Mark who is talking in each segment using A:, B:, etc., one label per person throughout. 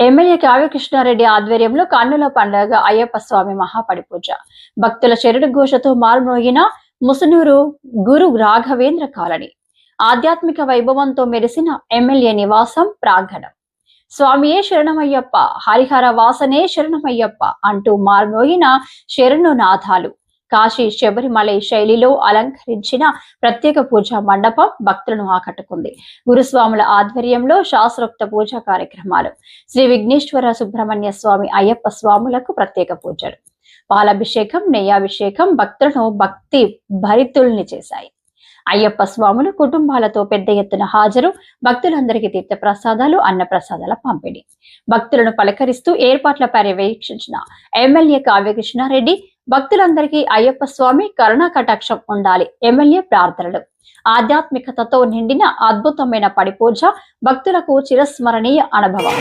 A: MLA Kavya Krishna Reddy ఆధ్వర్యంలో కన్నుల పండుగ అయ్యప్ప స్వామి మహాపడిపూజ. భక్తుల చెరుడు ఘోషతో మారుమోగిన ముసునూరు గురు రాఘవేంద్ర కాలనీ. ఆధ్యాత్మిక వైభవంతో మెరిసిన ఎమ్మెల్యే నివాసం ప్రాంగణం. స్వామియే శరణమయ్యప్ప హరిహర వాసనే శరణమయ్యప్ప అంటూ మార్మోగిన శరణునాథాలు. కాశీ శబరిమలై శైలిలో అలంకరించిన ప్రత్యేక పూజా మండపం భక్తులను ఆకట్టుకుంది. గురుస్వాముల ఆధ్వర్యంలో శాస్త్రోక్త పూజా కార్యక్రమాలు. శ్రీ విఘ్నేశ్వర సుబ్రహ్మణ్య స్వామి అయ్యప్ప స్వాములకు ప్రత్యేక పూజలు. పాలాభిషేకం నెయ్యాభిషేకం భక్తులను భక్తి భరితుల్ని చేశాయి. అయ్యప్ప స్వాములు కుటుంబాలతో పెద్ద ఎత్తున హాజరు భక్తులందరికీ తీర్థప్రసాదాలు ప్రసాదాలు అన్న ప్రసాదాల పంపిణీ. భక్తులను పలకరిస్తూ ఏర్పాట్ల పర్యవేక్షించిన ఎమ్మెల్యే కావ్యకృష్ణారెడ్డి భక్తులందరికీ అయ్యప్ప స్వామి కరుణా కటాక్షం ఉండాలి. ఎమ్మెల్యే ప్రార్థనలు. ఆధ్యాత్మికతతో నిండిన అద్భుతమైన పడిపూజ భక్తులకు చిరస్మరణీయ అనుభవం.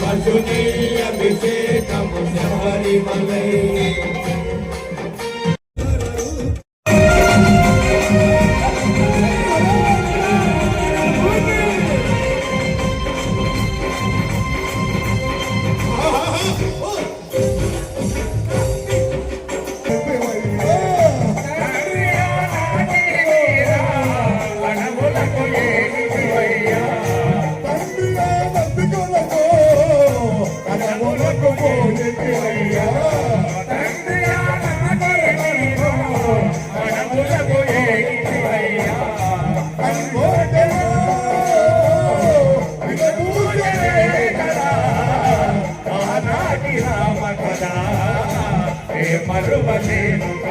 B: పశుని అభిషేకము శబరిమలై Marumba de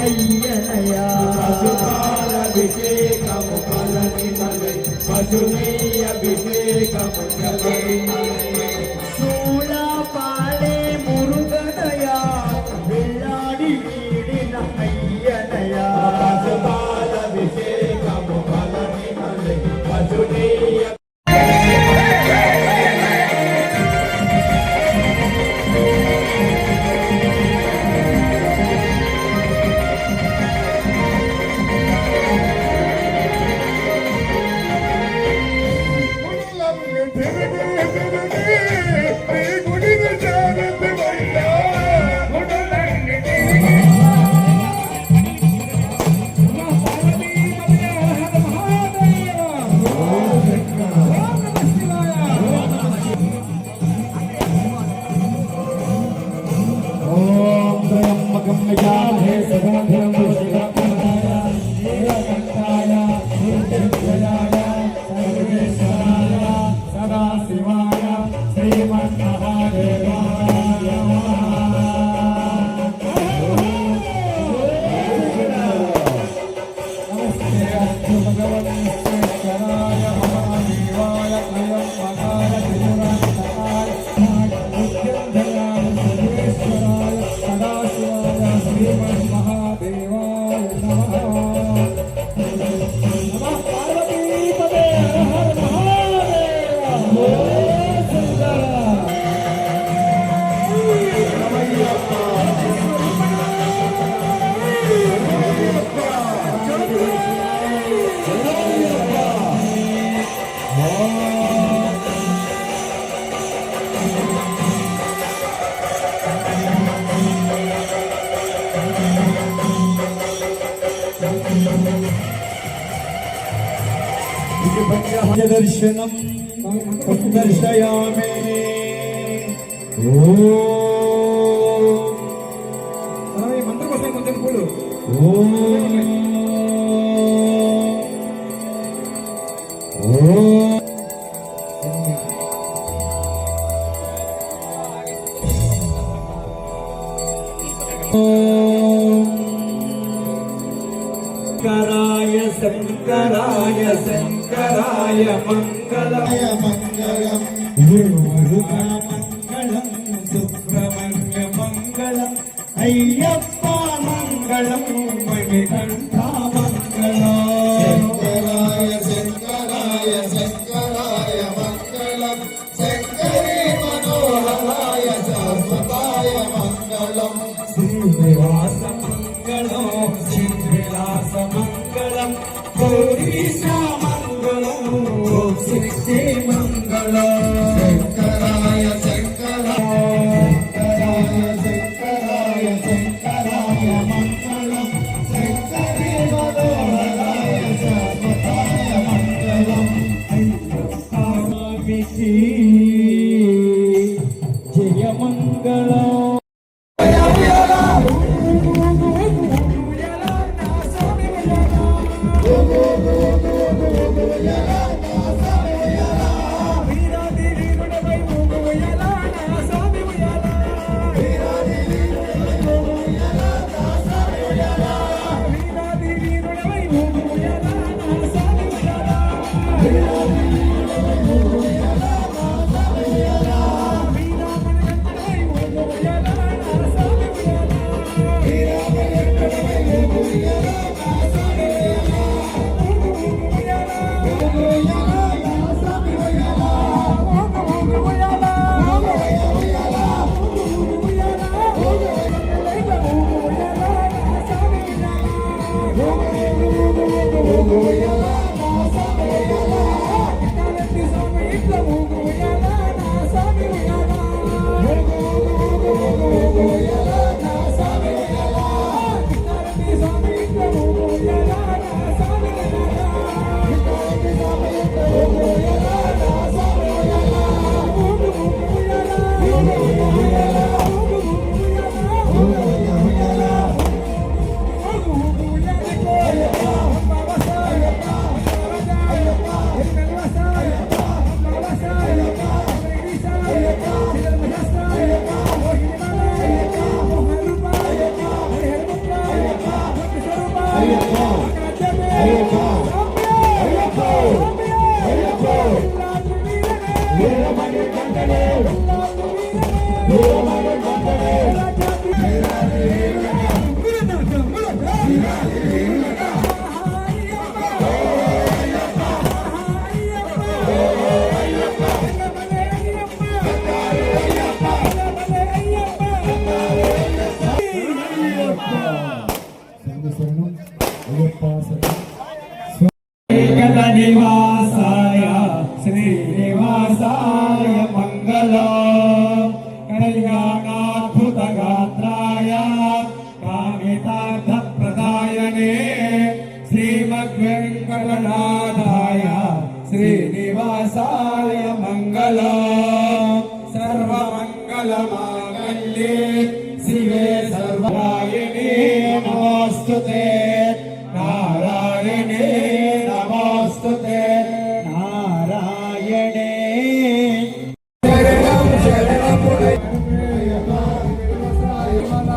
B: అయ్యనయా పశుపాల అభిషేకము పలని మలై పశుమై అభిషేకము జగని మలై
C: दर्शन दर्शयामि मंत्र को मन्त्रं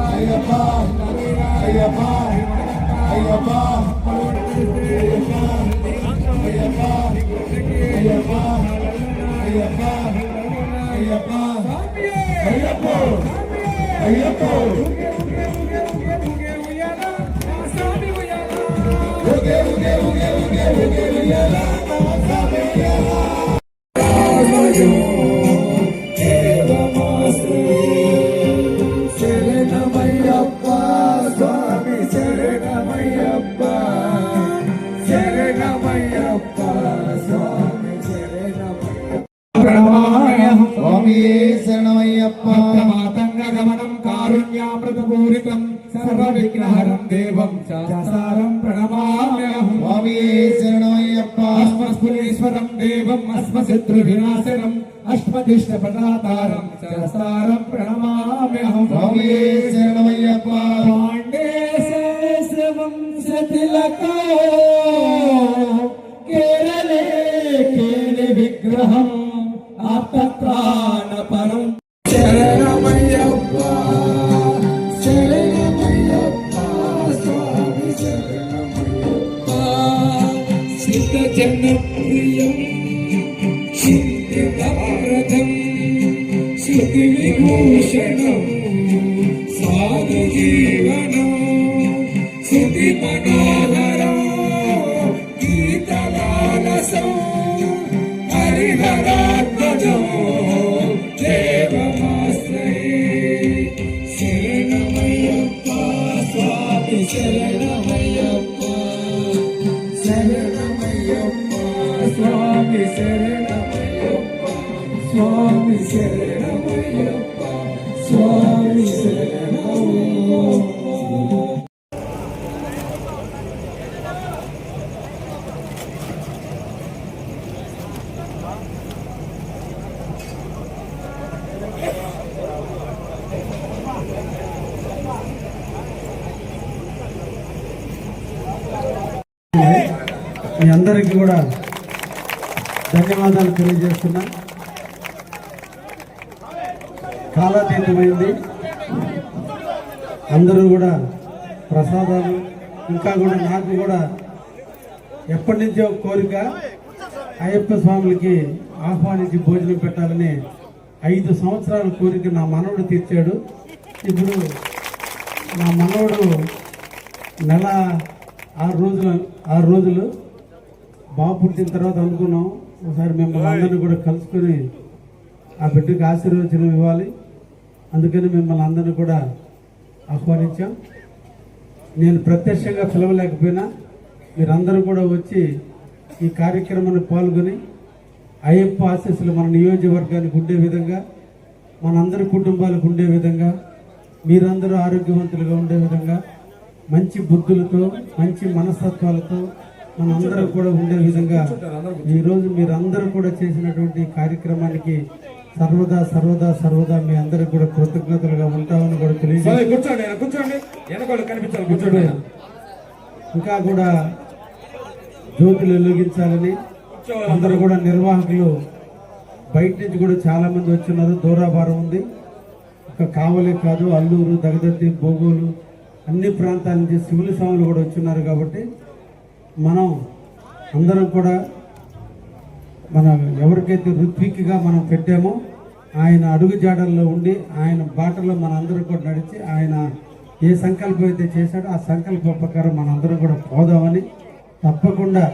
C: ஐயப்பா ஐயப்பா ஐயப்பா ஐயப்பா ஐயப்பா ஐயப்பா ஐயப்பா ஐயப்போ ஐயப்போ உகே
D: உகே உகே
C: உகே உகே உயரா దేవం శాసారం ప్రణమామ్యహం.
D: స్వామి శరణమయ్యప్ప
C: అస్మస్ఫులీశ్వరం దేవం అస్మశత్రు వినాశనం అస్మదిష్టపదాతారం శాసారం ప్రణమామ్యహం.
D: స్వామి శరణమయ్యప్ప. ధన్యవాదాలు తెలియజేస్తున్నా. కాలాతీతమైంది. అందరూ కూడా ప్రసాదాలు ఇంకా కూడా నాకు కూడా ఎప్పటి నుంచో కోరిక అయ్యప్ప స్వాములకి ఆహ్వానించి భోజనం పెట్టాలని ఐదు సంవత్సరాల కోరిక నా మనవడు తీర్చాడు. ఇప్పుడు నా మనవడు నెల ఆరు రోజులు ఆరు రోజులు బాబు పుట్టిన తర్వాత అనుకున్నాం. ఒకసారి మిమ్మల్ని అందరినీ కూడా కలుసుకొని ఆ బిడ్డకి ఆశీర్వచనం ఇవ్వాలి. అందుకని మిమ్మల్ని అందరినీ కూడా ఆహ్వానించాం. నేను ప్రత్యక్షంగా పిలవలేకపోయినా మీరందరూ కూడా వచ్చి ఈ కార్యక్రమాన్ని పాల్గొని అయ్యప్ప ఆశీస్సులు మన నియోజకవర్గానికి ఉండే విధంగా మనందరి కుటుంబాలకు ఉండే విధంగా మీరందరూ ఆరోగ్యవంతులుగా ఉండే విధంగా మంచి బుద్ధులతో మంచి మనస్తత్వాలతో మనందరం కూడా ఉండే విధంగా ఈరోజు మీరందరూ కూడా చేసినటువంటి కార్యక్రమానికి సర్వదా సర్వదా సర్వదా మీ అందరికి కూడా కృతజ్ఞతలుగా ఉంటామని కూడా
C: కూర్చోండి
D: ఇంకా కూడా జ్యోతులు వెలిగించాలని అందరూ కూడా నిర్వాహకులు బయట నుంచి కూడా చాలా మంది వచ్చినారు దూరాభారం ఉంది. ఒక కావలే కాదు అల్లూరు దగదత్తి బోగోలు అన్ని ప్రాంతాల నుంచి సివిల్ స్వాములు కూడా వచ్చిన్నారు కాబట్టి మనం అందరం కూడా మన ఎవరికైతే ఋత్విక్గా మనం పెట్టామో ఆయన అడుగు జాడల్లో ఉండి ఆయన బాటలో మన అందరం కూడా నడిచి ఆయన ఏ సంకల్పం అయితే చేశాడో ఆ సంకల్ప ప్రకారం మనందరం కూడా పోదామని తప్పకుండా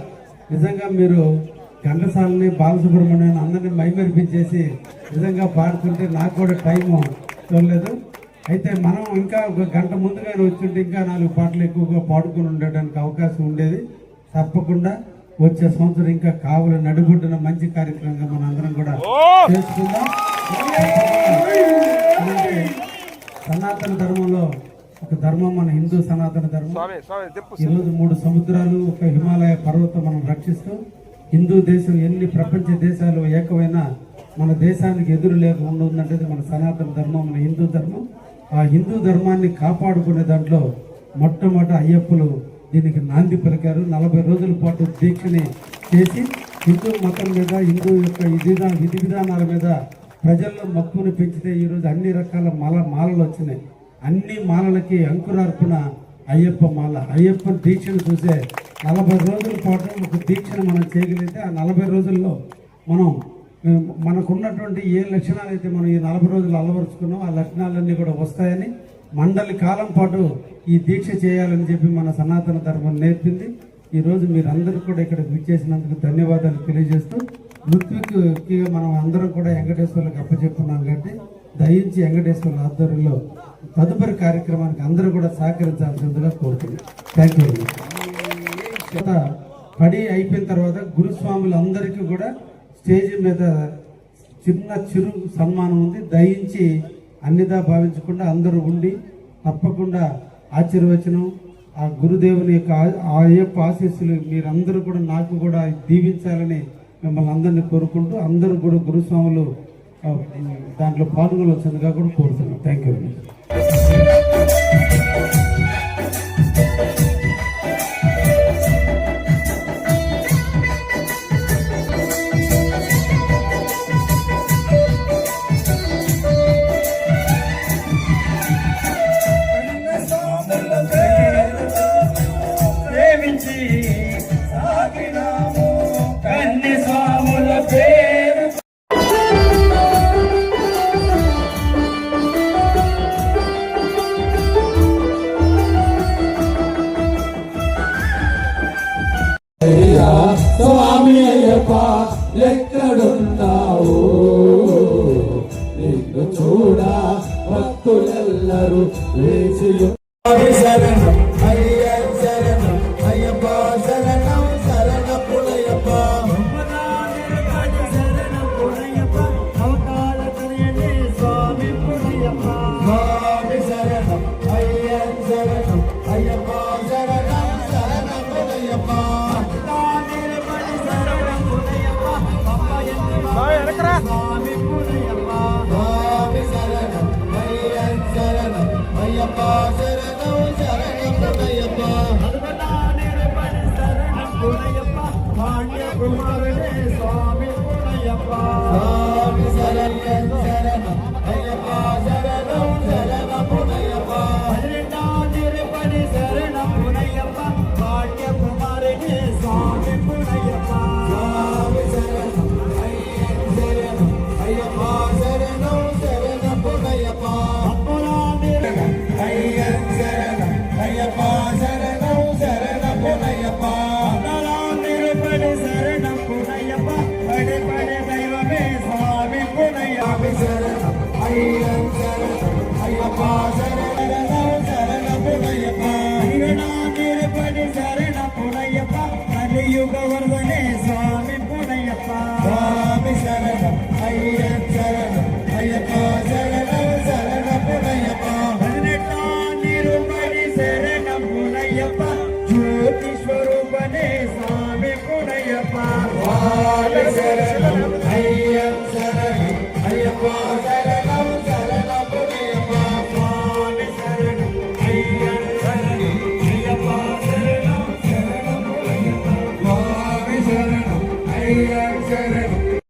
D: నిజంగా మీరు ఘంటసాలని బాలసుబ్రహ్మణ్యం అందరినీ మైమరిపించేసి నిజంగా పాడుతుంటే నాకు కూడా టైం చూడలేదు అయితే మనం ఇంకా ఒక గంట ముందుగానే వచ్చింటే ఇంకా నాలుగు పాటలు ఎక్కువగా పాడుకుని ఉండడానికి అవకాశం ఉండేది. తప్పకుండా వచ్చే సంవత్సరం ఇంకా కావాలి నడుగుడ్డున మంచి కార్యక్రమంగా మన అందరం కూడా చేసుకుందాం. సనాతన ధర్మంలో ఒక ధర్మం మన హిందూ సనాతన ధర్మం. ఈరోజు మూడు సముద్రాలు ఒక హిమాలయ పర్వతం మనం రక్షిస్తూ హిందూ దేశం ఎన్ని ప్రపంచ దేశాలు ఏకమైన మన దేశానికి ఎదురు లేక ఉంటుందంటే మన సనాతన ధర్మం మన హిందూ ధర్మం. ఆ హిందూ ధర్మాన్ని కాపాడుకునే దాంట్లో మొట్టమొదటి అయ్యప్పలు దీనికి నాంది పలికారు. నలభై రోజుల పాటు దీక్షని చేసి హిందూ మతం మీద హిందూ యొక్క విధి విధి విధానాల మీద ప్రజల్లో మక్కువను పెంచితే ఈరోజు అన్ని రకాల మాల మాలలు వచ్చినాయి. అన్ని మాలలకి అంకురార్పణ అయ్యప్ప మాల. అయ్యప్ప దీక్షను చూసే నలభై రోజుల పాటు ఒక దీక్షను మనం చేయగలిగితే ఆ నలభై రోజుల్లో మనం మనకున్నటువంటి ఏ లక్షణాలు అయితే మనం ఈ నలభై రోజులు అలవరుచుకున్నాం ఆ లక్షణాలన్నీ కూడా వస్తాయని మండలి కాలం పాటు ఈ దీక్ష చేయాలని చెప్పి మన సనాతన ధర్మం నేర్పింది. ఈరోజు మీరందరూ కూడా ఇక్కడ విచ్చేసినందుకు ధన్యవాదాలు తెలియజేస్తూ మృత్యుకి మనం అందరం కూడా వెంకటేశ్వర్లకు అప్పచెప్పున్నాం కాబట్టి దయించి వెంకటేశ్వర ఆధ్వర్యంలో తదుపరి కార్యక్రమానికి అందరూ కూడా సహకరించాల్సిందిగా కోరుతున్నాం. థ్యాంక్ యూ తర్వాత పడి అయిపోయిన తర్వాత గురుస్వాములు అందరికీ కూడా స్టేజ్ మీద చిన్న చిరు సన్మానం ఉంది. దయించి అన్నిదా భావించకుండా అందరూ ఉండి తప్పకుండా ఆశీర్వచనం ఆ గురుదేవుని యొక్క ఆ- యొక్క ఆశీస్సులు మీరందరూ కూడా నాకు కూడా దీవించాలని మిమ్మల్ని అందరినీ కోరుకుంటూ అందరూ కూడా గురుస్వాములు దాంట్లో పాల్గొనవచ్చుగా కూడా కోరుతున్నాను. Thank you